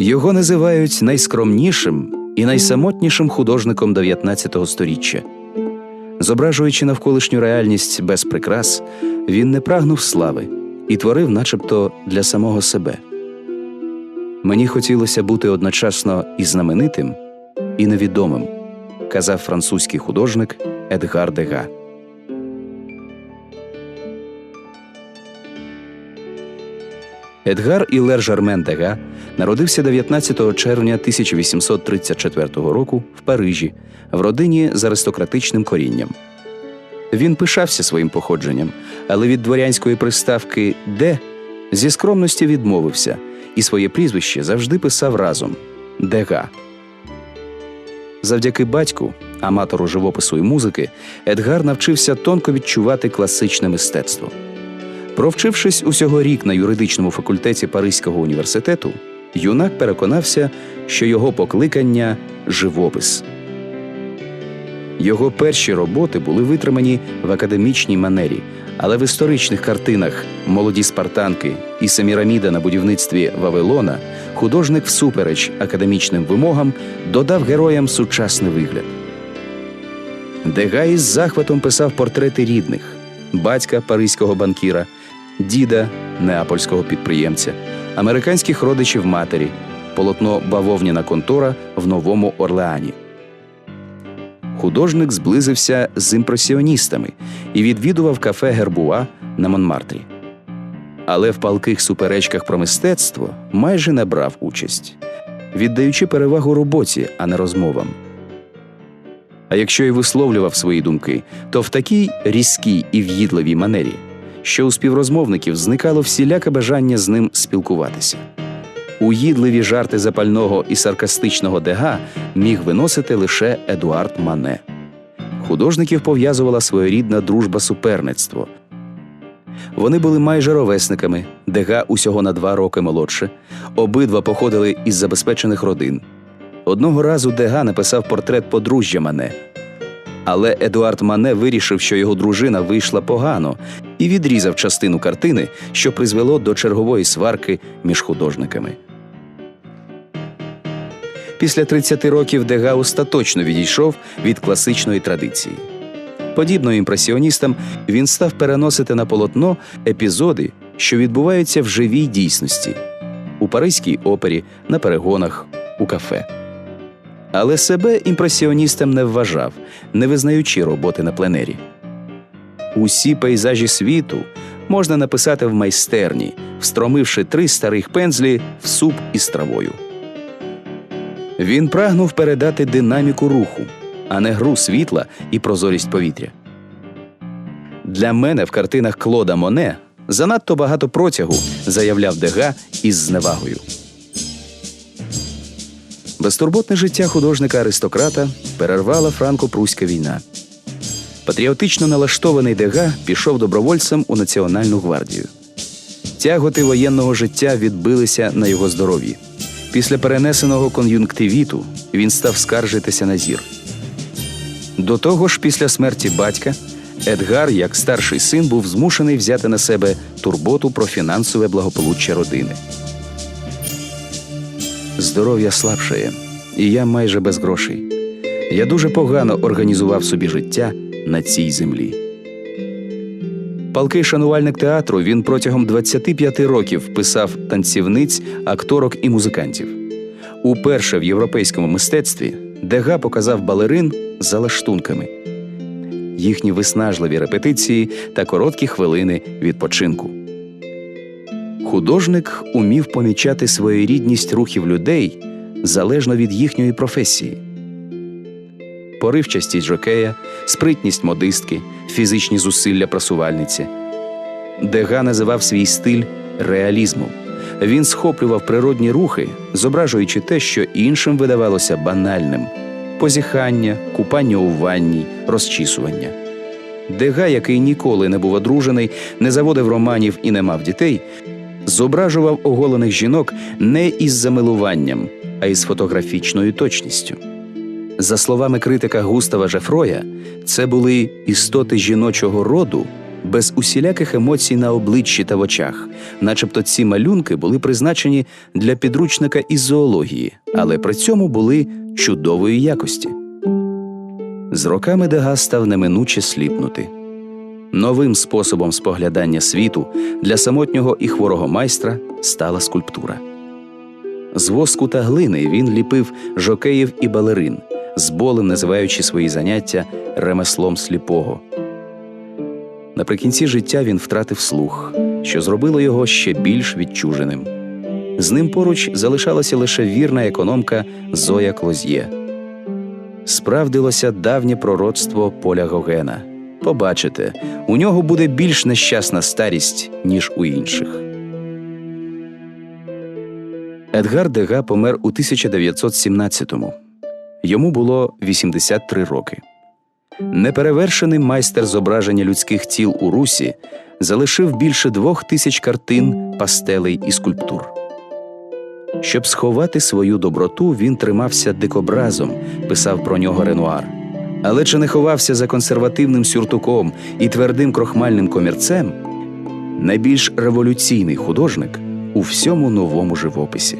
Його називають найскромнішим і найсамотнішим художником 19 століття. Зображуючи навколишню реальність без прикрас, він не прагнув слави і творив, начебто, для самого себе. Мені хотілося бути одночасно і знаменитим, і невідомим, казав французький художник Едгар Дега. Едгар Ілер Жармен Дега народився 19 червня 1834 року в Парижі в родині з аристократичним корінням. Він пишався своїм походженням, але від дворянської приставки де зі скромності відмовився і своє прізвище завжди писав разом Дега. Завдяки батьку, аматору живопису і музики, Едгар навчився тонко відчувати класичне мистецтво. Провчившись усього рік на юридичному факультеті Паризького університету, юнак переконався, що його покликання живопис. Його перші роботи були витримані в академічній манері, але в історичних картинах Молоді спартанки і Семіраміда на будівництві Вавилона художник всупереч академічним вимогам додав героям сучасний вигляд. Дега із захватом писав портрети рідних, батька паризького банкіра, діда неапольського підприємця, американських родичів матері, полотно бавовняна контора в Новому Орлеані. Художник зблизився з імпресіоністами і відвідував кафе Гербуа на Монмартрі. Але в палких суперечках про мистецтво майже не брав участь, віддаючи перевагу роботі, а не розмовам. А якщо й висловлював свої думки, то в такій різкій і в'їдливій манері, що у співрозмовників зникало всіляке бажання з ним спілкуватися. Уїдливі жарти запального і саркастичного дега міг виносити лише Едуард Мане. Художників пов'язувала своєрідна дружба суперництво. Вони були майже ровесниками, дега усього на два роки молодше. Обидва походили із забезпечених родин. Одного разу Дега написав портрет подружжя Мане. Але Едуард Мане вирішив, що його дружина вийшла погано, і відрізав частину картини, що призвело до чергової сварки між художниками. Після 30 років Дега остаточно відійшов від класичної традиції. Подібно імпресіоністам, він став переносити на полотно епізоди, що відбуваються в живій дійсності у Паризькій опері, на перегонах, у кафе. Але себе імпресіоністом не вважав, не визнаючи роботи на пленері. Усі пейзажі світу можна написати в майстерні, встромивши три старих пензлі в суп із травою. Він прагнув передати динаміку руху, а не гру світла і прозорість повітря. Для мене в картинах Клода Моне занадто багато протягу, заявляв Дега із зневагою. Безтурботне життя художника-аристократа перервала франко-пруська війна. Патріотично налаштований Дега пішов добровольцем у Національну гвардію. Тяготи воєнного життя відбилися на його здоров'ї. Після перенесеного кон'юнктивіту він став скаржитися на зір. До того ж, після смерті батька, Едгар, як старший син, був змушений взяти на себе турботу про фінансове благополуччя родини. Здоров'я слабшає, і я майже без грошей. Я дуже погано організував собі життя на цій землі. Палкий шанувальник театру він протягом 25 років писав танцівниць, акторок і музикантів. Уперше в європейському мистецтві Дега показав балерин за лаштунками, їхні виснажливі репетиції та короткі хвилини відпочинку. Художник умів помічати своєрідність рухів людей залежно від їхньої професії. Поривчастість жокея, спритність модистки, фізичні зусилля просувальниці. Дега називав свій стиль реалізмом. Він схоплював природні рухи, зображуючи те, що іншим видавалося банальним: позіхання, купання у ванні, розчісування. Дега, який ніколи не був одружений, не заводив романів і не мав дітей, зображував оголених жінок не із замилуванням, а із фотографічною точністю. За словами критика Густава Жефроя, це були істоти жіночого роду без усіляких емоцій на обличчі та в очах, начебто ці малюнки були призначені для підручника із зоології, але при цьому були чудової якості. З роками Дега став неминуче сліпнути. Новим способом споглядання світу для самотнього і хворого майстра стала скульптура. З воску та глини він ліпив жокеїв і балерин, з болем називаючи свої заняття ремеслом сліпого. Наприкінці життя він втратив слух, що зробило його ще більш відчуженим. З ним поруч залишалася лише вірна економка Зоя Клоз'є. Справдилося давнє пророцтво Поля Гогена. Побачите, у нього буде більш нещасна старість, ніж у інших. Едгар Дега помер у 1917-му. Йому було 83 роки. Неперевершений майстер зображення людських тіл у Русі залишив більше двох тисяч картин, пастелей і скульптур. Щоб сховати свою доброту, він тримався дикобразом, писав про нього Ренуар. Але чи не ховався за консервативним сюртуком і твердим крохмальним комірцем, найбільш революційний художник у всьому новому живописі.